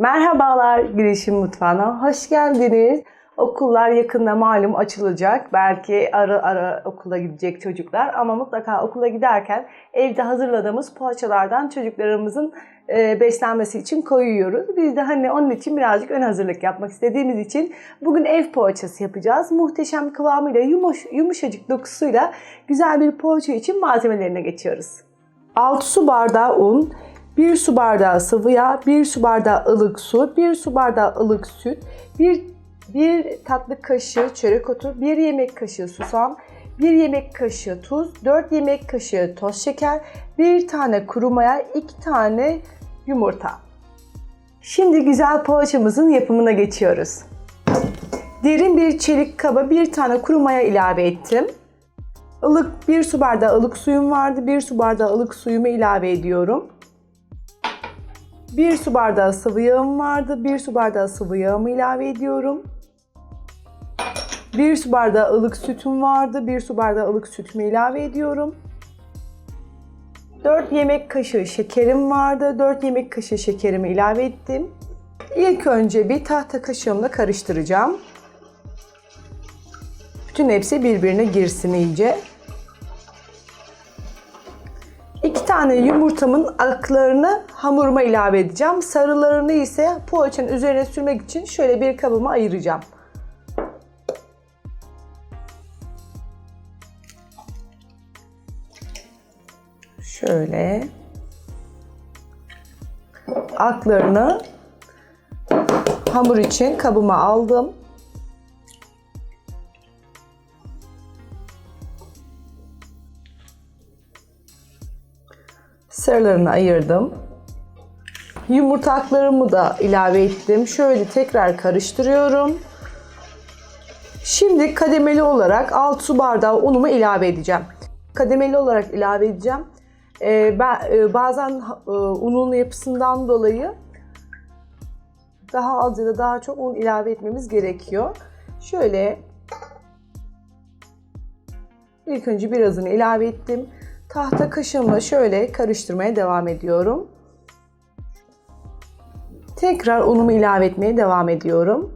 Merhabalar Girişim Mutfağı'na hoş geldiniz. Okullar yakında malum açılacak. Belki ara ara okula gidecek çocuklar ama mutlaka okula giderken evde hazırladığımız poğaçalardan çocuklarımızın e, beslenmesi için koyuyoruz. Biz de hani onun için birazcık ön hazırlık yapmak istediğimiz için bugün ev poğaçası yapacağız. Muhteşem kıvamıyla yumuş, yumuşacık dokusuyla güzel bir poğaça için malzemelerine geçiyoruz. 6 su bardağı un, 1 su bardağı sıvı yağ, 1 su bardağı ılık su, 1 su bardağı ılık süt, 1, 1 tatlı kaşığı çörek otu, 1 yemek kaşığı susam, 1 yemek kaşığı tuz, 4 yemek kaşığı toz şeker, 1 tane kuru maya, 2 tane yumurta. Şimdi güzel poğaçamızın yapımına geçiyoruz. Derin bir çelik kaba bir tane kuru maya ilave ettim. Ilık bir su bardağı ılık suyum vardı. Bir su bardağı ılık suyumu ilave ediyorum. Bir su bardağı sıvı yağım vardı. Bir su bardağı sıvı yağımı ilave ediyorum. Bir su bardağı ılık sütüm vardı. Bir su bardağı ılık sütümü ilave ediyorum. 4 yemek kaşığı şekerim vardı. 4 yemek kaşığı şekerimi ilave ettim. İlk önce bir tahta kaşığımla karıştıracağım. Bütün hepsi birbirine girsin iyice. Tane yumurtamın aklarını hamuruma ilave edeceğim. Sarılarını ise poğaçanın üzerine sürmek için şöyle bir kabıma ayıracağım. Şöyle aklarını hamur için kabıma aldım. Sarılarını ayırdım. Yumurta aklarımı da ilave ettim. Şöyle tekrar karıştırıyorum. Şimdi kademeli olarak 6 su bardağı unumu ilave edeceğim. Kademeli olarak ilave edeceğim. Ee, ben, e, bazen e, unun yapısından dolayı daha az ya da daha çok un ilave etmemiz gerekiyor. Şöyle ilk önce birazını ilave ettim. Tahta kaşığımla şöyle karıştırmaya devam ediyorum. Tekrar unumu ilave etmeye devam ediyorum.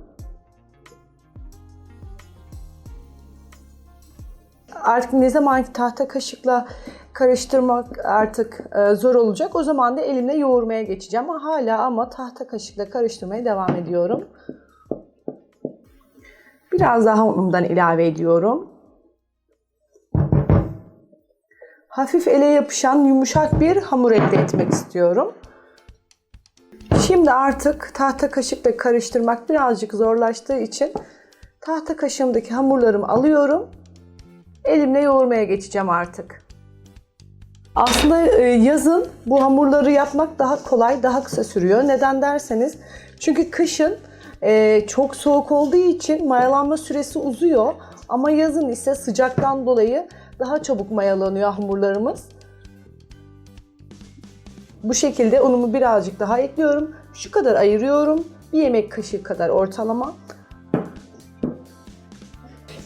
Artık ne zaman ki tahta kaşıkla karıştırmak artık e, zor olacak. O zaman da elimle yoğurmaya geçeceğim. Ama hala ama tahta kaşıkla karıştırmaya devam ediyorum. Biraz daha unumdan ilave ediyorum. Hafif ele yapışan yumuşak bir hamur elde etmek istiyorum. Şimdi artık tahta kaşıkla karıştırmak birazcık zorlaştığı için tahta kaşığımdaki hamurlarımı alıyorum. Elimle yoğurmaya geçeceğim artık. Aslında e, yazın bu hamurları yapmak daha kolay, daha kısa sürüyor. Neden derseniz çünkü kışın e, çok soğuk olduğu için mayalanma süresi uzuyor. Ama yazın ise sıcaktan dolayı daha çabuk mayalanıyor hamurlarımız. Bu şekilde unumu birazcık daha ekliyorum. Şu kadar ayırıyorum. Bir yemek kaşığı kadar ortalama.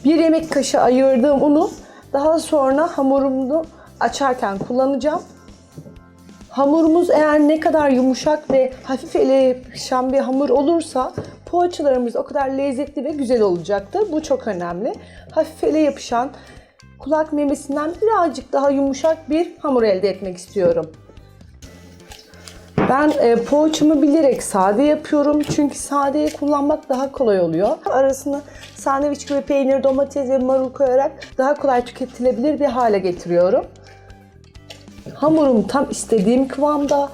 Bir yemek kaşığı ayırdığım unu daha sonra hamurumu açarken kullanacağım. Hamurumuz eğer ne kadar yumuşak ve hafif ele yapışan bir hamur olursa poğaçalarımız o kadar lezzetli ve güzel olacaktır. Bu çok önemli. Hafif ele yapışan kulak memesinden birazcık daha yumuşak bir hamur elde etmek istiyorum. Ben e, poğaçamı bilerek sade yapıyorum çünkü sadeyi kullanmak daha kolay oluyor. Arasına sandviç gibi peynir, domates ve marul koyarak daha kolay tüketilebilir bir hale getiriyorum. Hamurum tam istediğim kıvamda.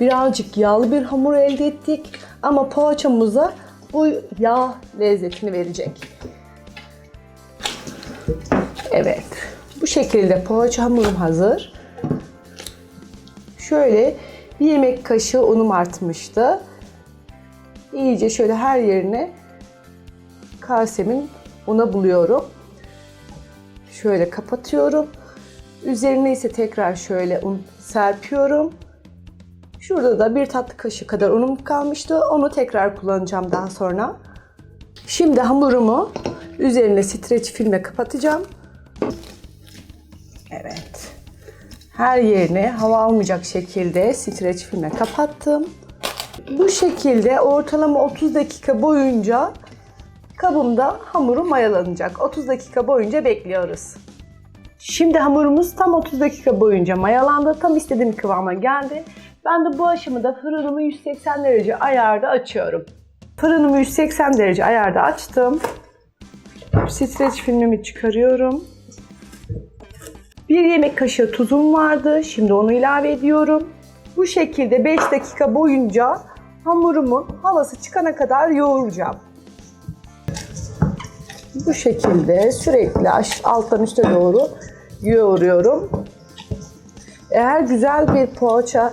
Birazcık yağlı bir hamur elde ettik ama poğaçamıza bu yağ lezzetini verecek. Evet. Şekilde poğaça hamurum hazır. Şöyle bir yemek kaşığı unum artmıştı. İyice şöyle her yerine kasemin una buluyorum. Şöyle kapatıyorum. Üzerine ise tekrar şöyle un serpiyorum. Şurada da bir tatlı kaşığı kadar unum kalmıştı. Onu tekrar kullanacağım daha sonra. Şimdi hamurumu üzerine streç filme kapatacağım. Evet. Her yerine hava almayacak şekilde streç filme kapattım. Bu şekilde ortalama 30 dakika boyunca kabımda hamurum mayalanacak. 30 dakika boyunca bekliyoruz. Şimdi hamurumuz tam 30 dakika boyunca mayalandı. Tam istediğim kıvama geldi. Ben de bu aşamada fırınımı 180 derece ayarda açıyorum. Fırınımı 180 derece ayarda açtım. Streç filmimi çıkarıyorum. Bir yemek kaşığı tuzum vardı. Şimdi onu ilave ediyorum. Bu şekilde 5 dakika boyunca hamurumun havası çıkana kadar yoğuracağım. Bu şekilde sürekli alttan üste doğru yoğuruyorum. Eğer güzel bir poğaça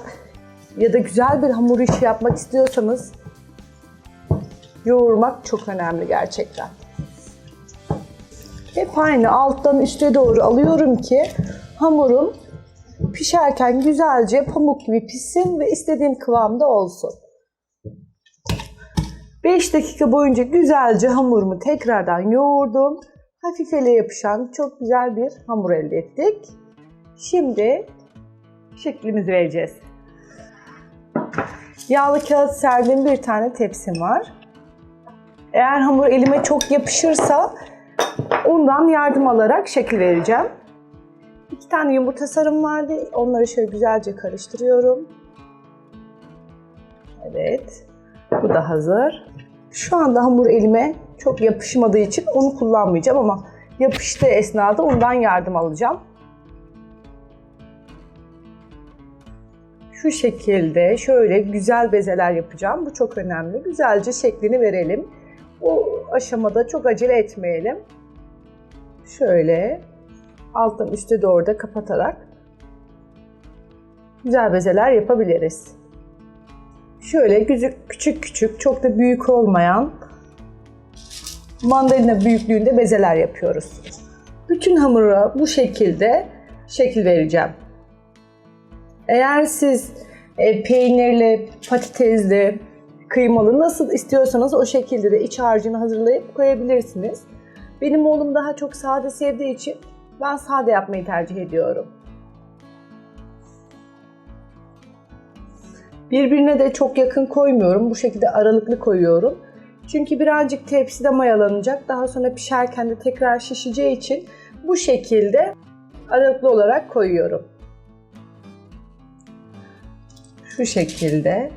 ya da güzel bir hamur işi yapmak istiyorsanız yoğurmak çok önemli gerçekten. Hep aynı alttan üste doğru alıyorum ki hamurum pişerken güzelce pamuk gibi pişsin ve istediğim kıvamda olsun. 5 dakika boyunca güzelce hamurumu tekrardan yoğurdum. Hafif ele yapışan çok güzel bir hamur elde ettik. Şimdi şeklimizi vereceğiz. Yağlı kağıt serdiğim bir tane tepsim var. Eğer hamur elime çok yapışırsa ondan yardım alarak şekil vereceğim. İki tane yumurta sarım vardı. Onları şöyle güzelce karıştırıyorum. Evet. Bu da hazır. Şu anda hamur elime çok yapışmadığı için onu kullanmayacağım ama yapıştığı esnada ondan yardım alacağım. Şu şekilde şöyle güzel bezeler yapacağım. Bu çok önemli. Güzelce şeklini verelim. Bu aşamada çok acele etmeyelim. Şöyle alttan üste doğru da kapatarak güzel bezeler yapabiliriz. Şöyle küçük küçük küçük çok da büyük olmayan mandalina büyüklüğünde bezeler yapıyoruz. Bütün hamura bu şekilde şekil vereceğim. Eğer siz e, peynirli, patatesli, kıymalı nasıl istiyorsanız o şekilde de iç harcını hazırlayıp koyabilirsiniz. Benim oğlum daha çok sade sevdiği için ben sade yapmayı tercih ediyorum. Birbirine de çok yakın koymuyorum. Bu şekilde aralıklı koyuyorum. Çünkü birazcık tepside mayalanacak. Daha sonra pişerken de tekrar şişeceği için bu şekilde aralıklı olarak koyuyorum. Şu şekilde.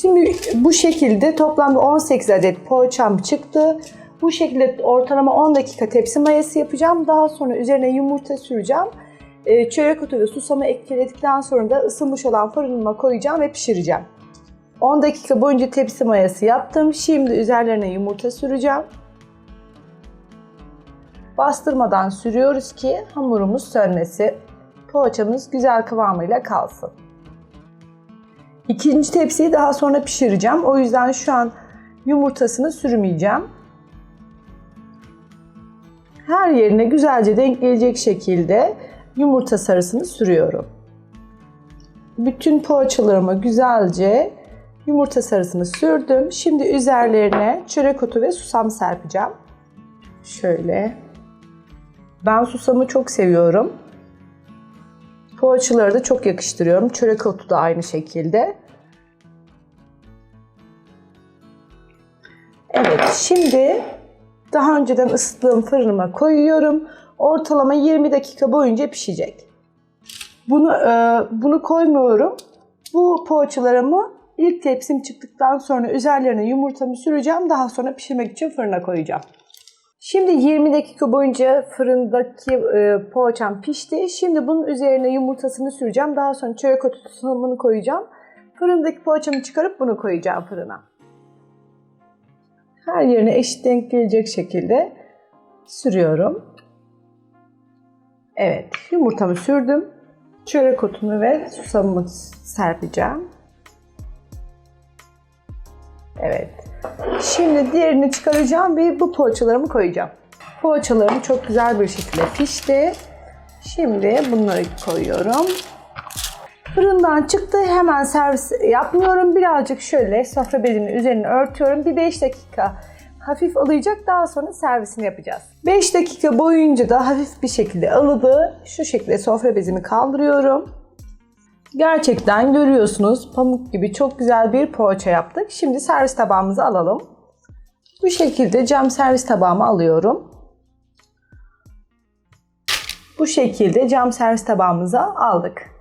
Şimdi bu şekilde toplamda 18 adet poğaçam çıktı. Bu şekilde ortalama 10 dakika tepsi mayası yapacağım. Daha sonra üzerine yumurta süreceğim. Ee, Çörek otu ve susamı ekledikten sonra da ısınmış olan fırınıma koyacağım ve pişireceğim. 10 dakika boyunca tepsi mayası yaptım. Şimdi üzerlerine yumurta süreceğim. Bastırmadan sürüyoruz ki hamurumuz sönmesi. Poğaçamız güzel kıvamıyla kalsın. İkinci tepsiyi daha sonra pişireceğim. O yüzden şu an yumurtasını sürmeyeceğim. Her yerine güzelce denk gelecek şekilde yumurta sarısını sürüyorum. Bütün poğaçalarıma güzelce yumurta sarısını sürdüm. Şimdi üzerlerine çörek otu ve susam serpeceğim. Şöyle. Ben susamı çok seviyorum. Poğaçaları da çok yakıştırıyorum. Çörek otu da aynı şekilde. Evet, şimdi daha önceden ısıttığım fırınıma koyuyorum. Ortalama 20 dakika boyunca pişecek. Bunu e, bunu koymuyorum. Bu poğaçalarımı ilk tepsim çıktıktan sonra üzerlerine yumurtamı süreceğim. Daha sonra pişirmek için fırına koyacağım. Şimdi 20 dakika boyunca fırındaki e, poğaçam pişti. Şimdi bunun üzerine yumurtasını süreceğim. Daha sonra çörek otu susamını koyacağım. Fırındaki poğaçamı çıkarıp bunu koyacağım fırına. Her yerine eşit denk gelecek şekilde sürüyorum. Evet, yumurtamı sürdüm. Çörek otumu ve susamımı serpeceğim. Evet. Şimdi diğerini çıkaracağım ve bu poğaçalarımı koyacağım. Poğaçalarım çok güzel bir şekilde pişti. Şimdi bunları koyuyorum. Fırından çıktı. Hemen servis yapmıyorum. Birazcık şöyle sofra bezinin üzerine örtüyorum. Bir 5 dakika hafif ılıyacak. Daha sonra servisini yapacağız. 5 dakika boyunca da hafif bir şekilde ılıdı. Şu şekilde sofra bezimi kaldırıyorum. Gerçekten görüyorsunuz pamuk gibi çok güzel bir poğaça yaptık. Şimdi servis tabağımızı alalım. Bu şekilde cam servis tabağımı alıyorum. Bu şekilde cam servis tabağımıza aldık.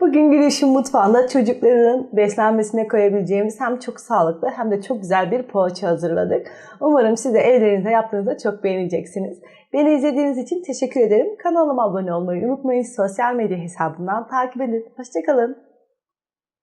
Bugün Güneş'in mutfağında çocukların beslenmesine koyabileceğimiz hem çok sağlıklı hem de çok güzel bir poğaça hazırladık. Umarım siz de evlerinizde yaptığınızda çok beğeneceksiniz. Beni izlediğiniz için teşekkür ederim. Kanalıma abone olmayı unutmayın. Sosyal medya hesabından takip edin. Hoşçakalın.